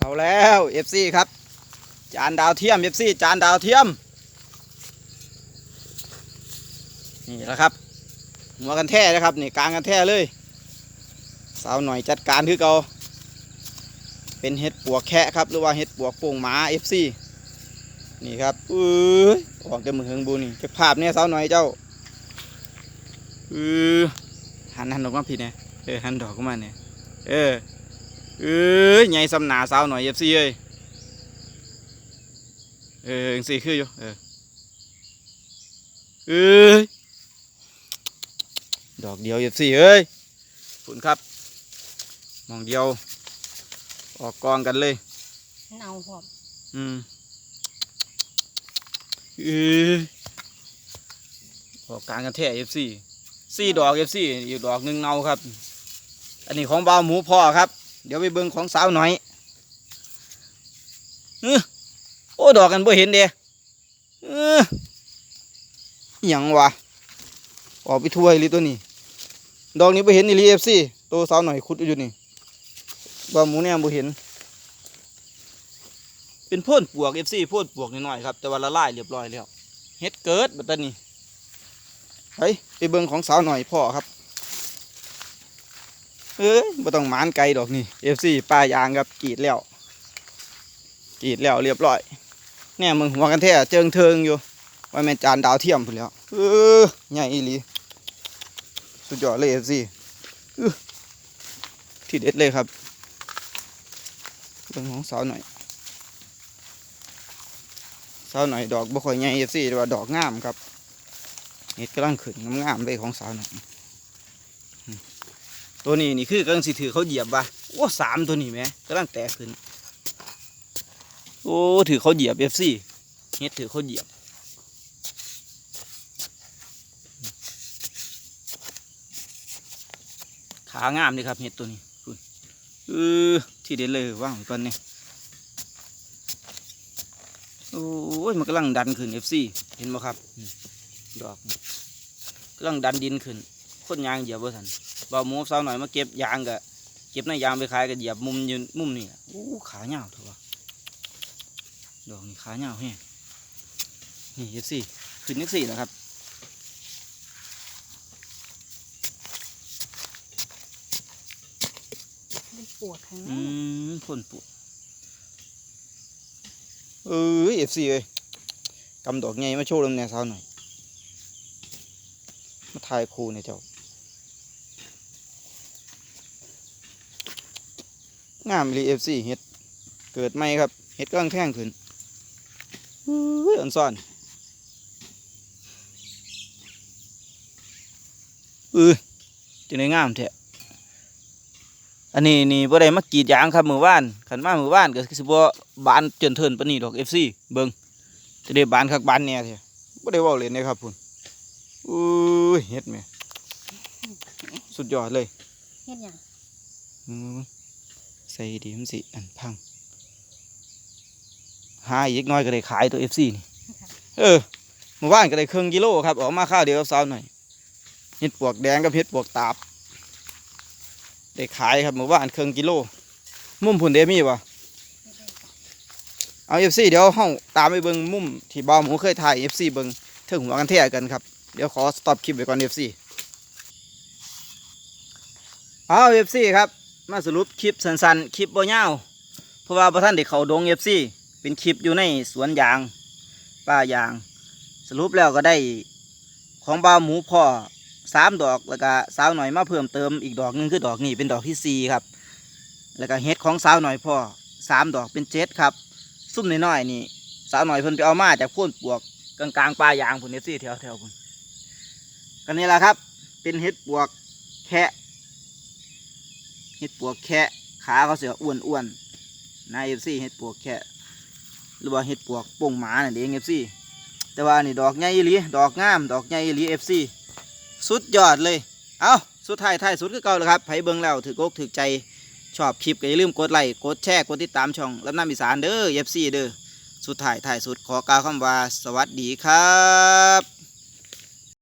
เอาแล้วเอฟซีครับ จานดาวเทียมเอฟซีจานดาวเทียม นี่แหละครับ หัวกันแท้นะครับนี่กลางกันแท้เลยสาวหน่อยจัดการคือเกาเป็นเห็ดปวกแคะครับ หรือว่าเห็ดปวกโป่งหมาเอฟซีนี่ครับเอ้ยออกจากมือเฮงบูนี่เก็บภาพเนี่ยสาวหน่อยเจ้าเออหันหันออกมาพี่เนี่ยเออหันดอกออกมาเนี่ยเออ เอ้ยใหญ่สำหนาสาวหน่อยเอฟซีเอ้ยเออจังสี่คืออยู่เออเอ้ยดอกเดียวเอฟซีเอ้ยขอบคุณครับมองเดียว ออกกองกันเลยเนาหอมอืมเออออกกลางกันแท้เอฟซีสี่ดอกเอฟซีอีกดอกหนึ่งเนาครับ อันนี้ของบ่าวหมูพ่อครับ เดี๋ยวไปเบิ่งของสาวหน่อยเออโอ้ดอกกันบ่เห็นเด้เอออิหยังวะออกไปถ้วยเลยตัวนี้ ดอกนี้บ่เห็นนี่ลีเอฟซีตัวสาวหน่อยขุดอยู่นี่บ่าหมูเนี่ยบ่เห็น เป็นพ่นปวกเอฟซีพ่นปวกน้อยครับแต่ว่าละลายเรียบร้อยแล้วเฮ็ดเกิดบัดตรนี้ไปไปเบิ่งของสาวหน่อยพ่อครับ เอ้ยบ่ต้องหมานไกลดอกนี่เอฟซีป้ายางครับกรีดแล้วกรีดแล้วเรียบร้อยเนี่ยมึงหัวกันแท้เจิงเทิงอยู่ว่าแม่นจานดาวเทียมพุ่นแล้วเออใหญ่อีหลีสุดยอดเลยเอฟซีที่เด็ดเลยครับเบิ่งของสาวหน่อยสาวหน่อยดอกบ่ค่อยใหญ่เอฟซีแต่ว่าดอกงามครับเห็ดกำลังขึ้นงามๆเลยของสาวหน่อย ตัวนี้นี่คือกำลังสิถือเขาเหยียบว่ะโอ้สามตัวนี้แหมกำลังแตกขึ้น โอ้ถือเขาเหยียบเอฟซีเห็ดถือเขาเหยียบขางามเลยครับเห็ดตัวนี้คุณเออที่เด็ดเลยว่างไว้ก่อนเนี่ยโอ้ยมันกำลังดันขึ้น FC เห็นไหมครับ ดอกกำลังดันดินขึ้น คนยางเหยียบบ่ทัน บ่าวหมูสาวหน่อยมาเก็บยางกะเก็บในยางไปขายกะเหยียบมุมยืนมุมนี่แหละโอ้ขาเหี่ยวเถอะวะดอกนี่ขาเหี่ยวแฮงนี่ FC ขึ้นยังสี่แล้วครับเป็นปวดข้างอืในมพ่นปุ๊เอ้ย FC เอ้ยกำดอกใหญ่มาโชว์ลำแหน่สาวหน่อยมาถ่ายคู่เนี่ยเจ้า งามรีเอฟซีเฮ็ดเกิดใหม่ครับเฮ็ดกำลังแท่งขึ้นเฮ้ยอ่อนซ่อนเออจะได้งามแท้อันนี้นี่บ่ได้มากรีดยางครับมือว่านขันมามือว่านก็สิบ่บานเจนเทินปานนี้ดอกเอฟซีเบิ่งจะได้บานคักบานแหน่แท้บ่ได้เว้าเล่นเลยครับพุ่นอุ้ยเฮ็ดแม่สุดยอดเลยเฮ็ดหยังอืมใส่ดีมันสิอันพังหาอีกน้อยก็ได้ขายตัวเอฟซีนี่เออเมื่อวานก็ได้ครึ่งกิโลครับออกมาข้าวเดียวกับสาวหน่อยเห็ดปวกแดงกับเห็ดปวกตาบได้ขายครับเมื่อวานครึ่งกิโล มุมผุนเดมีปะเอาเอฟซีเดี๋ยวห้องตามไปเบิงมุมที่บ้าวหมูเคยถ่ายเอฟซีเบิงเทิงหัวกันเท่กันครับเดี๋ยวขอสต็อปคลิปไปก่อนเอฟซีเอาเอฟซีครับ มาสรุปคลิปสั้นๆ คลิปบ่ยาวเพราะว่าพระท่านได้เขาดงเอฟซีเป็นคลิปอยู่ในสวนยางป้ายาง สรุปแล้วก็ได้ของบ่าวหมูพ่อสามดอกแล้วก็สาวหน่อยมาเพิ่มเติมอีกดอกหนึงคือดอกนี้เป็นดอกที่สี่ครับ แล้วก็เฮ็ดของสาวหน่อยพ่อสามดอกเป็นเจ็ดครับ ซุ่มน้อยๆนี่สาวหน่อยเพิ่นไปเอามาจากพ่นปวกกลางๆป่ายางพุ่นเอฟซีแถวแถวๆพุ่นกันนี่แหละครับ เป็นเฮ็ดปวกแคะ เฮ็ดปวกแคะขาเขาเสียอ้วนๆนนายเอฟซีเฮ็ดปวกแคะหรือว่าเฮ็ดปวกโป่งหมาเนั่นเองเอฟซีแต่ว่านี่ดอกใหญ่อีหลีดอกงาม ดอกใหญ่อีหลีเอฟซีสุดยอดเลย เอาสุดท้ายท้ายสุดคือเก่าแล้วครับไผเบิ่งแล้วถือกอกถือใจชอบคลิปก็อย่าลืมกดไลค์กดแชร์กดติดตามช่องลำน้ำอีสานเด้อเอฟซีเด้อสุดท้ายท้ายสุดขอกล่าวคำว่าสวัสดีครับ